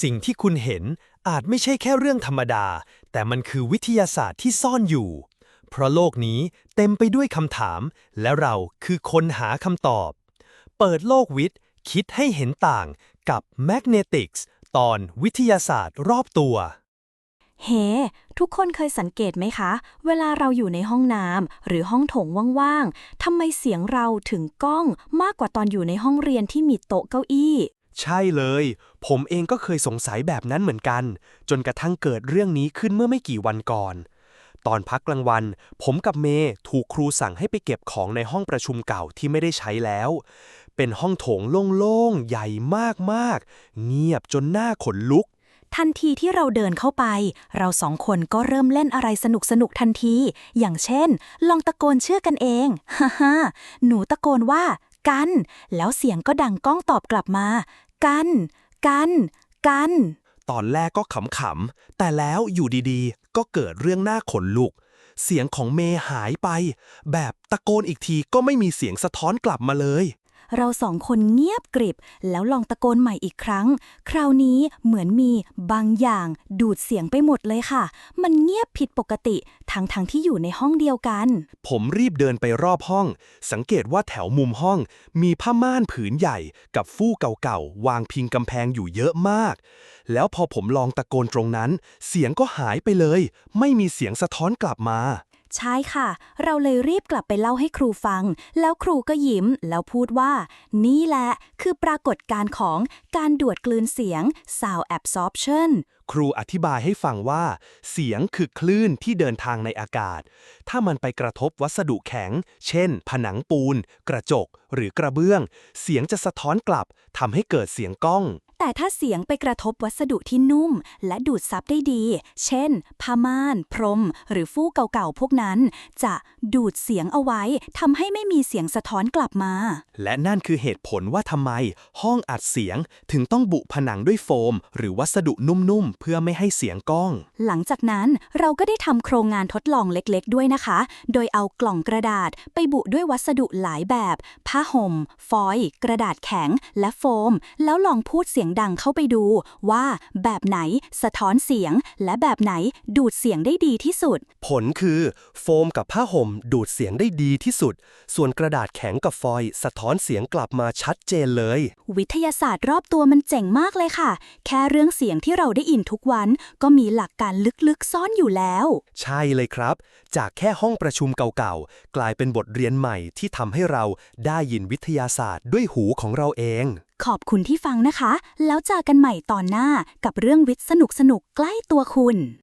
สิ่งที่คุณเห็นอาจไม่ใช่แค่เรื่องธรรมดา แต่มันคือวิทยาศาสตร์ที่ซ่อนอยู่ เพราะโลกนี้เต็มไปด้วยคำถาม และเราคือคนหาคำตอบ เปิดโลกวิทย์ คิดให้เห็นต่างกับ Magnetics ตอนวิทยาศาสตร์รอบตัว เฮ้ทุกคนเคยสังเกตไหมคะ เวลาเราอยู่ในห้องน้ำหรือห้องโถงว่างๆทำไมเสียงเราถึงก้องมากกว่าตอนอยู่ในห้องเรียนที่มีโต๊ะเก้าอี้ ใช่เลย ผมเองก็เคยสงสัยแบบนั้นเหมือนกัน จนกระทั่งเกิดเรื่องนี้ขึ้นเมื่อไม่กี่วันก่อน ตอนพักกลางวัน ผมกับเมย์ถูกครูสั่งให้ไปเก็บของในห้องประชุมเก่าที่ไม่ได้ใช้แล้ว เป็นห้องโถงโล่งๆ ใหญ่มากๆ เงียบจนหน้าขนลุก ทันทีที่เราเดินเข้าไป เราสองคนก็เริ่มเล่นอะไรสนุกสนุกๆทันที อย่างเช่น ลองตะโกนเชื่อกันเอง ฮ่าฮ่าหนูตะโกนว่ากัน แล้วเสียงก็ดังก้องตอบกลับมา กัน กัน กัน ตอนแรกก็ขำๆ แต่แล้วอยู่ดีๆ ก็เกิดเรื่องหน้าขนลุก เสียงของเมย์หายไป แบบตะโกนอีกทีก็ไม่มีเสียงสะท้อนกลับมาเลย เราสองคนเงียบกริบ แล้วลองตะโกนใหม่อีกครั้ง คราวนี้เหมือนมีบางอย่างดูดเสียงไปหมดเลยค่ะ มันเงียบผิดปกติทั้งทั้งๆที่อยู่ในห้องเดียวกัน ผมรีบเดินไปรอบห้อง สังเกตว่าแถวมุมห้อง มีผ้าม่านผืนใหญ่กับฟูกเก่าๆ วางพิงกำแพงอยู่เยอะมาก แล้วพอผมลองตะโกนตรงนั้น เสียงก็หายไปเลย ไม่มีเสียงสะท้อนกลับมา ใช่ค่ะ เราเลยรีบกลับไปเล่าให้ครูฟัง แล้วครูก็ยิ้มแล้วพูดว่า นี่แหละคือปรากฏการของการดูดกลืนเสียง sound absorption ครูอธิบายให้ฟังว่า เสียงคือคลื่นที่เดินทางในอากาศ ถ้ามันไปกระทบวัสดุแข็ง เช่น ผนังปูน กระจก หรือกระเบื้อง เสียงจะสะท้อนกลับทำให้เกิดเสียงก้อง แต่ถ้าเสียงไปกระทบวัสดุที่นุ่ม และดูดซับได้ดี เช่น ผ้าม่าน พรม หรือฟูกเก่าๆ พวกนั้น จะดูดเสียงเอาไว้ทำให้ไม่มีเสียงสะท้อนกลับมา และนั่นคือเหตุผลว่าทำไม ห้องอัดเสียงถึงต้องบุผนังด้วยโฟม หรือวัสดุนุ่มๆ เพื่อไม่ให้เสียงก้อง หลังจากนั้นเราก็ได้ทำโครงงานทดลองเล็กๆ ด้วยนะคะ โดยเอากล่องกระดาษไปบุด้วยวัสดุหลายแบบ ผ้าห่ม ฟอยล์กระดาษแข็ง และโฟม แล้วลองพูดเสียงดังเข้าไปดูว่าแบบไหนสะท้อนเสียง และแบบไหนดูดเสียงได้ดีที่สุด ผลคือ โฟมกับผ้าห่มดูดเสียงได้ดีที่สุด ส่วนกระดาษแข็งกับฟอยล์สะท้อนเสียงกลับมาชัดเจนเลย วิทยาศาสตร์รอบตัวมันเจ๋งมากเลยค่ะ แค่เรื่องเสียงที่เราได้ยินทุกวัน ก็มีหลักการลึกๆซ่อนอยู่แล้ว ใช่เลยครับ จากแค่ห้องประชุมเก่าๆ กลายเป็นบทเรียนใหม่ที่ทำให้เราได้ยินวิทยาศาสตร์ด้วยหูของเราเอง ขอบคุณที่ฟังนะคะ แล้วเจอกันใหม่ตอนหน้ากับเรื่องวิทย์สนุกๆ ใกล้ตัวคุณ